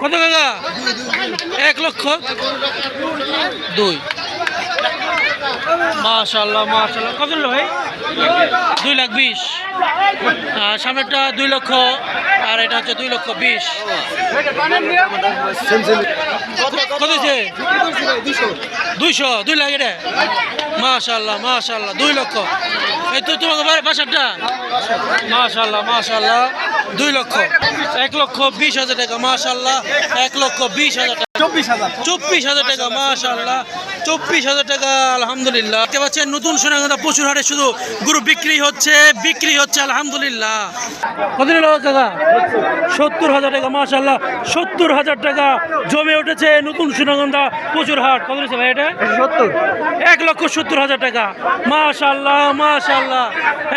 কত কাকা? এক লক্ষ? দুই। মাশাল্লাহ মাশাল্লাহ কত ভাই? দুই লাখ বিশ। সামনেটা দুই লক্ষ আর এটা হচ্ছে দুই লক্ষ বিশ। দুইশো, দুই লাখ এটা? মাশাল্লাহ মাশাল্লাহ, দুই লক্ষ। এই তো তোমাকে বাসারটা? মাশাল্লাহ মাশাল্লাহ, দুই লক্ষ। এক লক্ষ বিশ হাজার টাকা, মাশাল্লাহ, এক লক্ষ বিশ হাজার চব্বিশ হাজার। চব্বিশ হাজার টাকা মাশাল্লাহ চব্বিশ হাজার টাকা আলহামদুলিল্লাহ। দেখতে পাচ্ছেন নতুন সোনাগন্ধা প্রচুর হারে শুধু গরু বিক্রি হচ্ছে বিক্রি হচ্ছে আলহামদুলিল্লাহ। কত সত্তর হাজার টাকা মাশাল্লাহ সত্তর হাজার টাকা জমে উঠেছে নতুন সোনাগন্ধা প্রচুর হাট। কত নিচ্ছে ভাই এটা? সত্তর। এক লক্ষ সত্তর হাজার টাকা। মাশাল্লাহ মাশাল্লাহ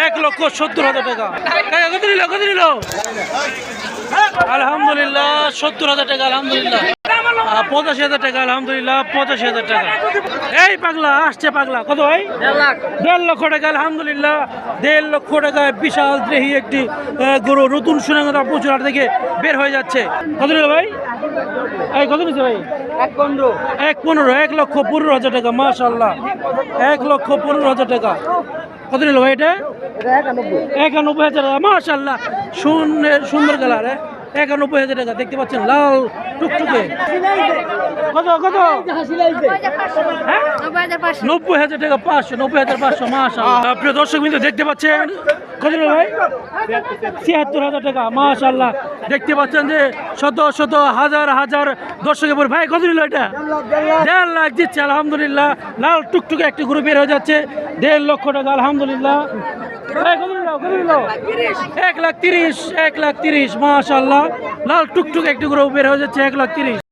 এক লক্ষ সত্তর হাজার টাকা। কত নিল কত নিল? আলহামদুলিল্লাহ সত্তর হাজার টাকা আলহামদুলিল্লাহ। পঁচাশি হাজার টাকা আলহামদুলিল্লাহ পঁচাশি হাজার টাকা। এই পাগলা আসছে পাগলা কত ভাই? দেড় লক্ষ টাকা আলহামদুলিল্লাহ। দেড় লক্ষ টাকায় বিশাল দেহি একটি গরু নতুন সুনাগতা প্রচুর হাট থেকে বের হয়ে যাচ্ছে। কত নিল ভাই? এই কত নিচ্ছে ভাই? এক পনেরো। এক পনেরো এক লক্ষ পনেরো হাজার টাকা মাশাল্লাহ এক লক্ষ পনেরো হাজার টাকা। কত নিল ভাই এটা? একানব্বই। হাজার টাকা মাশাল্লাহ সুন্দর সুন্দর কালার হ্যাঁ? একানব্বই হাজার টাকা দেখতে পাচ্ছেন লাল টুকটুকে। কত কত? হ্যাঁ? নব্বই হাজার টাকা পাঁচশো নব্বই হাজার পাঁচশো মাস প্রিয় দর্শক বিন্দু দেখতে পাচ্ছেন? কত ভাই? ছিয়াত্তর হাজার টাকা মাশাল্লাহ দেখতে পাচ্ছেন যে শত শত হাজার হাজার দর্শকের পর ভাই কত নিল এটা? দেড় লাখ দিচ্ছে আলহামদুলিল্লাহ। লাল টুকটুকে একটি গ্রুপ বের হয়ে যাচ্ছে। দেড় লক্ষ টাকা আলহামদুলিল্লাহ। কত? এক লাখ তিরিশ, এক লাখ তিরিশ মাশাল্লাহ লাল টুকটুক একটি গ্রুপ বের হয়ে যাচ্ছে, এক লাখ তিরিশ।